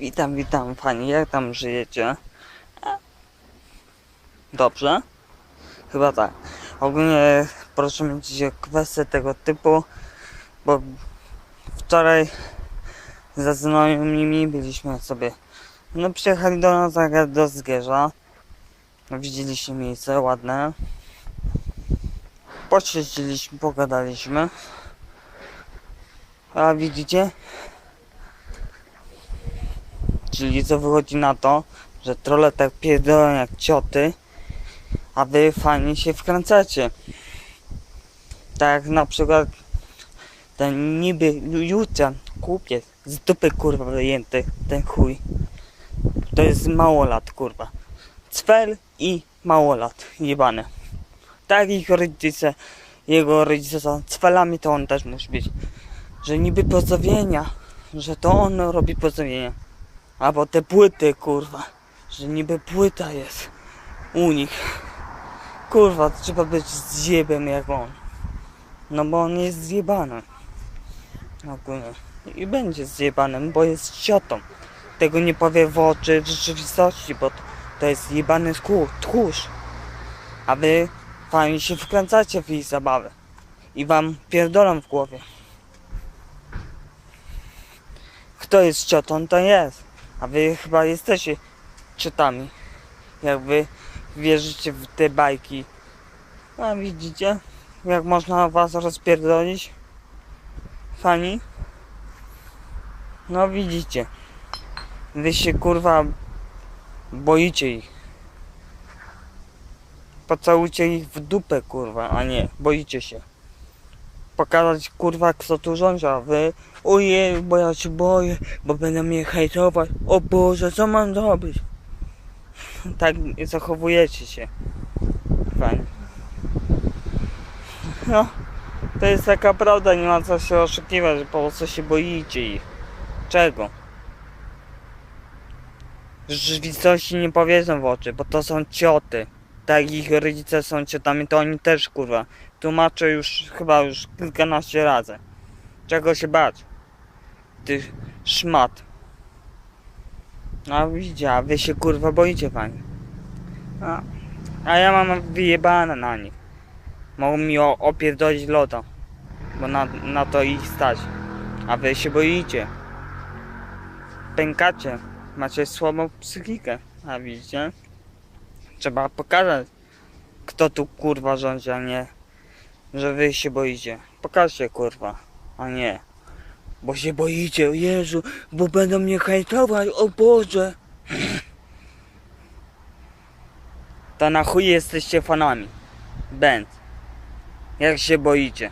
Witam, witam pani, jak tam żyjecie? Dobrze? Chyba tak. Ogólnie proszę mieć kwestię tego typu, bo wczoraj ze znajomymi byliśmy sobie, no przyjechali do nas do Zgierza. Widzieliście miejsce ładne. Posiedzieliśmy, pogadaliśmy. A widzicie? Czyli co wychodzi na to, że trolle tak pierdolą jak cioty, a wy fajnie się wkręcacie. Tak jak na przykład ten niby Jucian, kupiec, z dupy kurwa wyjęty, ten chuj. To jest małolat kurwa. Cfel i małolat, jebane. Tak ich rodzice, jego rodzice są cfelami, to on też musi być. Że niby pozdrowienia, że to on robi pozdrowienia. Albo te płyty, kurwa. Że niby płyta jest u nich. Kurwa, trzeba być zjebem jak on. No bo on jest zjebany. Ogólnie. I będzie zjebanym, bo jest ciotą. Tego nie powie w oczy w rzeczywistości, bo to, to jest jebany tchórz. A wy fajnie się wkręcacie w ich zabawę. I wam pierdolą w głowie. Kto jest ciotą, to jest. A wy chyba jesteście ciotami. Jak wy wierzycie w te bajki. A widzicie, jak można was rozpierdolić? Fani? No widzicie. Wy się kurwa boicie ich. Pocałujcie ich w dupę kurwa, a nie, boicie się. Pokazać kurwa kto tu rządzi, a wy Ojej, bo ja się boję, bo będą mnie hejtować. O Boże, co mam zrobić? Tak zachowujecie się. Fajnie. No, to jest taka prawda, nie ma co się oszukiwać, po prostu się boicie ich. Czego? Rzeczywistości nie powiedzą w oczy, bo to są cioty. Tak ich rodzice są ciotami, to oni też kurwa. Tłumaczę już chyba już kilkanaście razy. Czego się bać? Ty szmat. No widzicie, a wy się kurwa boicie pani. A, a ja mam wyjebane na nich. Mogą mi opierdolić loto. Bo na, na to ich stać. A wy się boicie. Pękacie. Macie słabą psychikę. A widzicie? Trzeba pokazać, kto tu kurwa rządzi, a nie, że wy się boicie. Pokażcie kurwa, a nie. Bo się boicie, o Jezu, bo będą mnie hejtować, o Boże. To na chuj jesteście fanami. Będ. Jak się boicie.